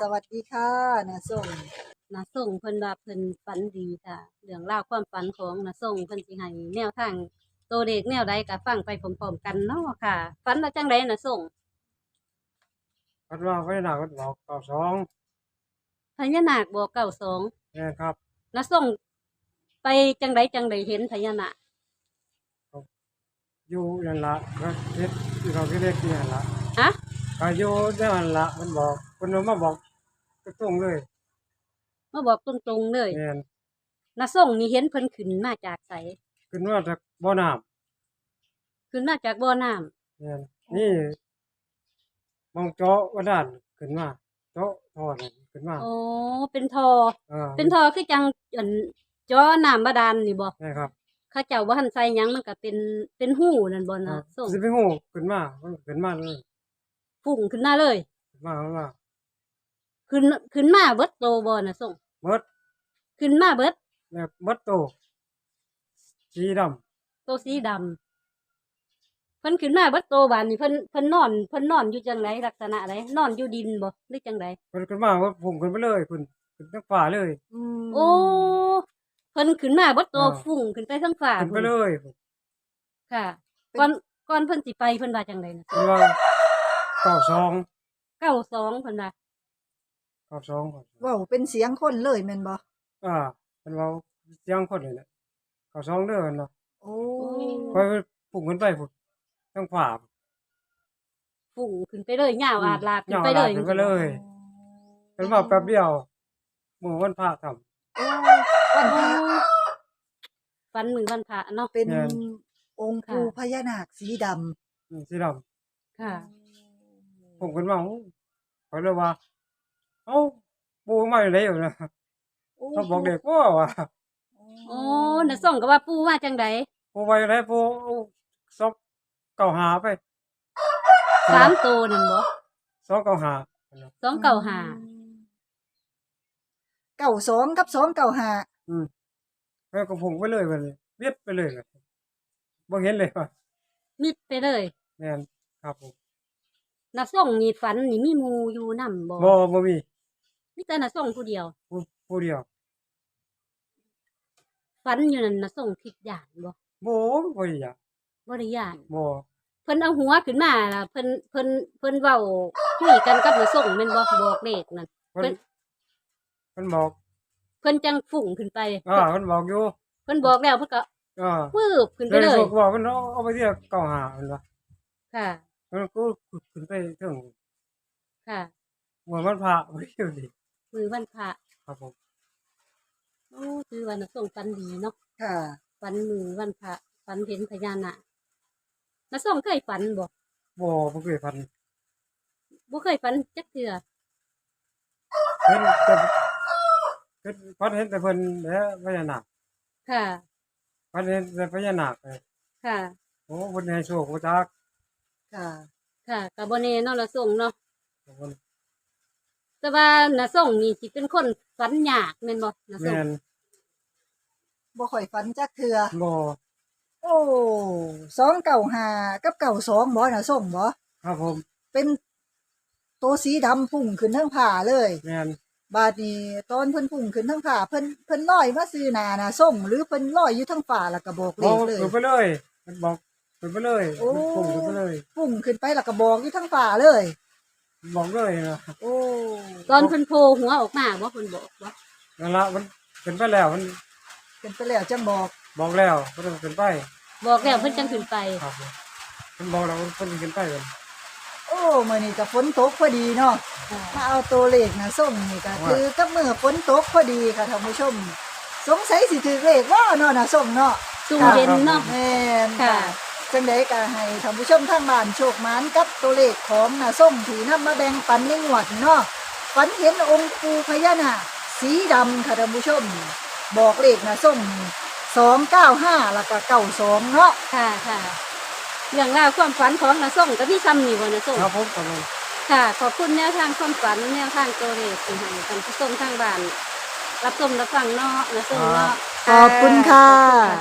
สวัสดีค่ะนาส่งนาส่งเพิ่นว่าเพิ่นฝันดีค่ะ เรื่องราวความฝันของนาส่งเพิ่นสิให้แนวทางโตวเด็กแนวใดก็ฟังไปพร้อมๆกันเนาะค่ะฝันว่าจังไดนาส่งพัดว่าไว้หนักก็บอกเก่าสองพญานาคบอกเก้าสองเนี่ยครับนาส่งไปจังไดจังไดเห็นพญานาคอยู่นั่นละก็เฮ็ดที่เขาเรียกที่นั่นละฮะ ก็อยู่นั่นละมันบอกคนเอามาบอก ตรงๆเลยมาบอกตรงๆเลยเนี่ยนาส่งนี่เห็นเพิ่นขึ้นมาจากไสขึ้นว่าจากบ่อน้ขึ้นมาจากบ่อน้ำำเนี่ยนี่มองเจาะว่าด้านขึ้นมาเจาะทอดนั่นขึ้นมาโอ้เป็นทอ เออเป็นทอคือจังอันจ้อน้ำบาดาลนี่บ่นี่ครับเขาเจ้าบ่ทันใส่หยังมันก็เป็นเป็นหูนั่นบ่ครันะบส่งสิไปฮู้ขึ้นมามันขึ้นมาเลยฝุ่งขึ้นมาเลย ขึ้นมาขึ้นมา ขึ้นขึ้นมาเบิดโตบ่น่ะส่งเบิดขึ้นมาเบิดแบบเบิดโตสีดำโตสีดำเพิ่นขึ้นมาเบิดโตบานนี่เพิ่นเพิ่นนอนเพิ่นนอนอยู่จังไดลักษณะใดนอนอยู่ดินบ่หรือจังไดเพิ่นขึ้นมาว่าผมขึ้นไปเลยขึ้นขึ้นทั้งฟ้าเลย โอ้เพิ่นขึ้นมาเบิดโตอ่าฝุ่งขึ้นไปทั้งฟ้าขึ้นไปพุ่นเลยค่ะก่อนก่อนเพิ่นสิไปเพิ่นว่าจังไดน่ะเพิ่นว่าเก่าสองเก้าสองเพิ่นว่า เก่าสองก่อนเว้าเป็นเสียงคนเลยแม่นบ่อ่าเป็นเว่าเสียงคนนี่แหละเขาสองเด้อกันเนาะโอ้คอยปลุกกันไปพุ่นทั้งฝ่าฝุ่งขึ้นไปเลยยาวอาดลาดขึ้นย่างไปลาเลดยขึ้นไปเลยเป็นว่าแป๊บเดียวหมู่วันพระทำโอ้วันพระฟันมือวันพระเนาะ เป็นแม่นองค์ค่ะปู่พญานาคสีดำอืมสีดค่ะำผมกันว่าเขาเลยว่า เอ้าปูมาอยู่ไหนอยู่นะเขาบอกเด็กว่าว่าโอ้น่ะส่งก็ว่าปู่ว่าจังไดปูไปไหนปูซอกเก่าหาไปสามโตนั่นบ่ซอกเก่าหาสองเก่าหาเก่าสองกับสองเก่าหาอืมแล้วก็ผมไปเลยไปเลยเวียดไปเลยเลยบ่เห็นเลยว่ามิดไปเลยแม่นครับผมน่ะส่งนี่ฝันนี่มีหมู่อยู่นำบ่บ่บ่มี มีแต่น่ะส่งผู้เดียว ผู้ผู้เดียวฝันอยู่นั่นน่ะส่งคิดย่านบ่บ่บ่อยากบ่ได้ย่านบ่เพิ่นเอาหัวขึ้นมาล่ะเพิ่นเพิ่นเพิ่นเว้าคุยกันกับน่ะส่งแม่นบ่บอกเลขนั่นเพิ่นเพิ่นบอก เพิ่นจังฝุ่งขึ้นไปอ่าเพิ่นบอกอยู่เพิ่นบอกแล้วเพิ่นก็อ่าวืบขึ้นไปเลยเลยบอกว่าเพิ่นเอาเอาไปที่เก่าหาเพิ่นว่าค่ะเพิ่นก็ขึ้นไปถึงค่ะหัวมันพระบ่อยู่ดิ มือวันพระครับผมโอ้คือว่าน่ะส่งฝันดีเนาะค่ะฝันมือวันพระฝันเห็นพญานาคน่ะส่งเคยฝันบ่บ่บ่เคยพันบ่เคยฝันจักเทื่อเพิ่นจะเพิ่นพันเห็นแต่เพิ่นแล้วพญานาคค่ะพันเห็นแต่พญานาคเลยค่ะโอ้เพิ่นให้โชคบ่จักค่ะ ค่ะกับ่แน่เนาะละส่งเนาะเพิ่น แต่ว่าน่ะส่งนี่สิเป็นคนฝันยากแม่นบ่น่ะส่งแม่นบ่ค่อยฝันจักเทื่อบ่โอ้สองเก่าหากับเก่าสองบ่น่ะส่งบ่ครับผมเป็นตัวสีดำพุ่งขึ้นทั้งผ่าเลย แม่นบาดนี้ตอนเพิ่นพุ่งขึ้นทั้งผ่าเพิ่นเพิ่นลอยมาซื้อหนาน่ะส่งหรือเพิ่นลอยอยู่ทั้งฝ่าแล้วก็บอกเลบอกขเลยขึ้นไปเลยเพิ่นบอกขึ้นไปเลยโอ้พุ่งขึ้นไปเลย พุ่งขึ้นไปแล้วก็บอกอยู่ทั้งฝ่าเลย บอกเลยนะโอ้ตอนเพิ่นโผล่หัวออกมาบ่เพิ่นบอกบ่นั่นละมันขึ้นไปแล้วมันเป็นไปแล้วจังบอกบอกแล้วเพิ่นขึ้นไปบอกแล้วเพิ่นจังขึ้นไปครับผมเพิ่นบอกแล้วเพิ่นขึ้นไปเลยโอ้มื้อนี้ก็ฝนตกพอดีเนาะมาเอาตัวเลขน่ะส่งนี่ก็คือกับมื้อฝนตกพอดีค่ะท่านผู้ชม สงสัยสิถือเลขว่าเนาะน่ะส่งเนาะซุ่มเย็นเนาะแม่นค่ะค่ะ จังไดก็ให้ท่านผู้ชมทางบ้านโชคหมานกับตัวเลขของน่ะส้มถือนำมาแบ่งปันในงวดนี้เนาะฝันเห็นองค์ปู่พญานาคสีดำค่ะท่านผู้ชม บอกเลขน่ะส้ม295แล้วก็92เนาะค่ะค่ะเรื่องราวความฝันของน่ะส่งก็มีซ้ำนี่บ่น่ะส่งครับผมครับผมค่ะ ขอบคุณแนวทางความฝันแนวทางตัวเลขที่ให้ท่านผู้ชมทางบ้าน รับชมรับฟังเนาะน่ะส่งเนาะ ขอบคุณค่ะ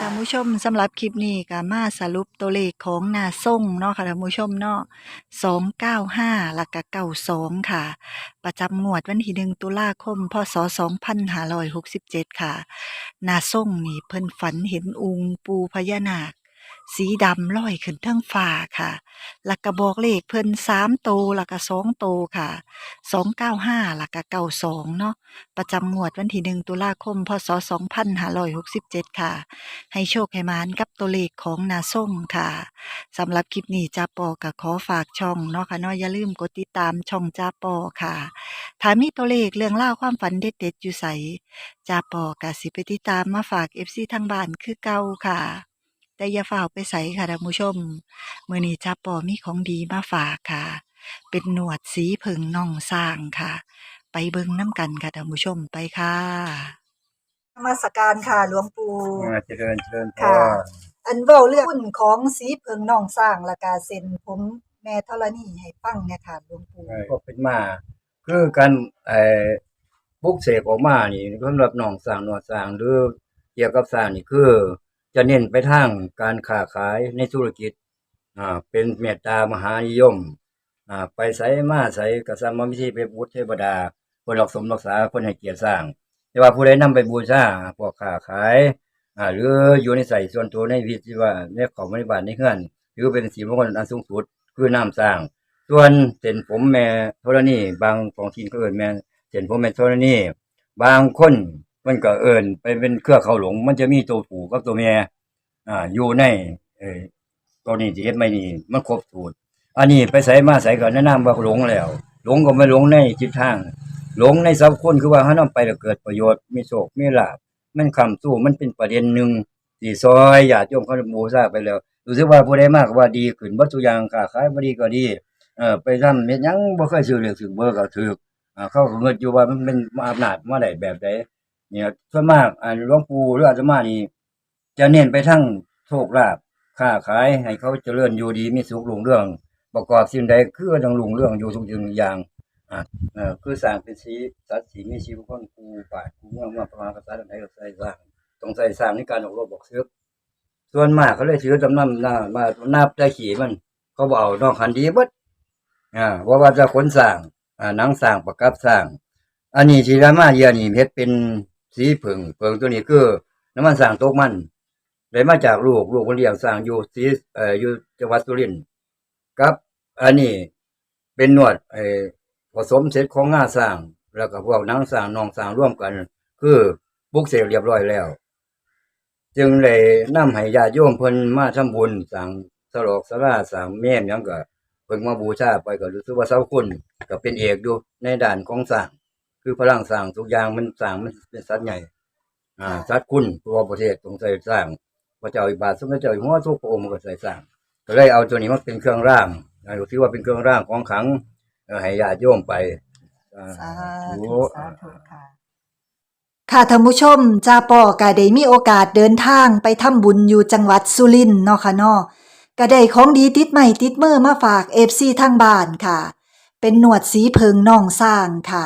ท่านผู้ชมสำหรับคลิปนี้ก็มาสรุปตัวเลขของนาส่งเนาะค่ะท่านผู้ชมเนาะ295แล้วก็92ค่ะ ประจำงวดวันที่1ตุลาคมพศ2567ค่ะ นาส่งนี่เพิ่นฝันเห็นองค์ปูพญานาค สีดำลอยขึ้นเทิงฟ้าค่ะแล้วก็บอกเลขเพิ่น3โตวแล้วก็2โตค่ะ295แล้วก็92เก้าสองเนาะประจำงวดวันที่1ตุลาคมพศ2567ค่ะ ให้โชคให้มานกับตัวเลขของนาส้มค่ะสำหรับคลิปนี้จาปอก็ขอฝากช่องเนาะค่ะเนาะอย่าลืมกดติดตามช่องจาปอค่ะถ้ามีตัวเลขเรื่องเล่าความฝันเด็ดๆอยู่ใสจาปอก็สิไปติดตามมาฝาก FC ทางบ้านคือเก่าค่ะ แต่อย่าฝ่ากไปใส่ค่ะท่านผู้ชมมื้อนี้จาปอมีของดีมาฝากค่ะ เป็นหนวดสีผึ่งน่องสร้างค่ะ ไปเบิ่งน้ำกันค่ะท่านผู้ชมไปค่ะนมาสการค่ะหลวงปู่อ่าเจริญเจริญพค่ะรอันเว้าเรื่องหุ้นของสีเพิงน่องสร้างและกาเซ็นผมแม่ธรณีให้ฟังเนี่ยค่ะหลวงปู่ก็เป็นมา คือการไอ้ปลุกเสกออกมานี่สำหรับหนองสร้างหนวดสร้างหรือเกี่ยวกับสร้างนี่คือ จะเน้นไปทางการค้าขายในธุรกิจอ่าเป็นเมตตามหานิยมอ่าไปใส่มาใส่กระสัมมาวิธีไปบูชเทวดาคนรักสมรักษาคนให้เกียรติสร้าง แต่ว่าผู้ใดนำไปบูชาพวกค้าขายอ่าหรืออยู่ในใส่ส่วนตัวในวิธีว่าในของบริบาลในเฮือนถือเป็นสีมงคลอันสูงสุดคือน้ำสร้าง ส่วนเส้นผมแม่โทรนี่บางของทีนก็เอินแม่เส้นผมแม่โทรนี่บางคน มันก็เอินไปเป็นเครือเขาหลง มันจะมีตัวผูกับตัวแม่อ่าอยู่ในเออตัวนี้ที่เฮ็ดไม่นี่มันครบสูตร อันนี้ไปใส่มาใส่ก็แนะนำว่าหลงแล้ว หลงก็ไม่หลงในจิตทาง หลงในสัพคนคือว่าถ้านำไปแล้วเกิดประโยชน์มีโชคมีลาภมันคำสู้มันเป็นประเด็นหนึ่งที่ซอยญาติโยมเขาบูชาไปแล้วรู้สึกว่าผู้ใดมากว่าดีขึ้นวัตถุอย่างค้าขายบ่ดีก็ดีเออไปทำเม็ดยังบ่เคยซื้อเลือกซื้อเบอร์ก็ถูกอ่าเขาเงินอยู่ว่ามันเป็นอำนาจมาได้แบบใด เนี่ยส่วนมากอ่าหลวงปู่หรืออาตมานี่จะเน้นไปทั้งโชคลาภค้าขายให้เขาเจริญอยู่ดีมีสุขรุ่งเรื่อง ประกอบสิ่งใดคือต้องรุ่งเรื่องอยู่ทุกสิ่งทุกอย่างอ่าเออคือสร้างเป็นสีสัตว์สีมีชีวิตคนครูป่าคูเมื่องมาประมาณภาษาใดก็ใส่สร้างต้องใส่สร้างในการออกรบบอกซื้อส่วนมากเขาเลยถือจำนำหน้ามานับได้ขี่มัน เขาบเอานอกคันดีบดอ่าว่าว่าจะขนสร้างอ่านังสร้างประกับสร้าง อันนี้ที่รามาเยียนี่เพชรเป็น สีผึ่งเผึ่งตัวนี้คือน้ำมันสร้างตกมันได้มาจากลูกลูกคนเลี้ยงสร้างอยู่สีเอ่ออยู่จังหวัดสุรินทร์ครับ อันนี้เป็นนวดไอ้ผสมเสร็จของงาสร้าง แล้วก็พวกนังสร้างนองสร้างร่วมกัน คือปลุกเสกเรียบร้อยแล้ว จึงเลยนำให้ญาติโยมเพิ่นมาทำบุญสั่งสลอกสลาสั่งแม่มยังก็เพิ่งมาบูชาไปก็รู้สึกว่าเสาคุณก็เป็นเอกอยู่ในด่านของสร้าง คือพลังสร้างทุกอย่างมันสร้างมันเป็นสัตว์ใหญ่ อ่าสัตว์คุณตัวประเทศต้องใส่สร้างพระเจ้าอิบาทสมเด็จเจ้าอยู่หัวทุกพระองค์มันก็ใส่สร้างก็เลยเอาตัวนี้มาเป็นเครื่องร่างอ่าถือว่าเป็นเครื่องร่างของขลังเอ่อให้ญาติโยมไปอ่าสาธุธุสาธุค่ะค่ะท่านผู้ชมจาปอก็ได้มีโอกาสเดินทางไปทำบุญอยู่จังหวัดสุรินทร์เนาะค่ะเนาะก็ได้ของดีติดใหม่ติดมือมาฝาก FC ทางบ้านค่ะ เป็นหนวดสีเพิงน่องสร้างค่ะ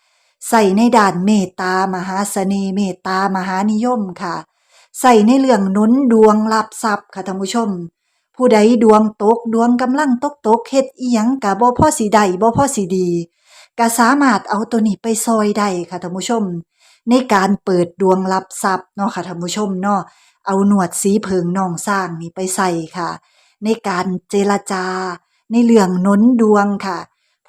ใส่ในด่านเมตตามหาเสน่ห์เมตตามหานิยมค่ะ ใส่ในเรื่องนุนดวงรับทรัพย์ค่ะท่านผู้ชม ผู้ใดดวงตกดวงกำลังตกตกเฮ็ดอีหยังกะบ่พอสิได้บ่พอสิดีก็สามารถเอาตัวนี้ไปซอยได้ค่ะท่านผู้ชม ในการเปิดดวงรับทรัพย์เนาะค่ะท่านผู้ชมเนาะเอาหนวดสีเพิงน่องสร้างนี่ไปใส่ค่ะ ในการเจรจา ในเรื่องนุนดวงค่ะ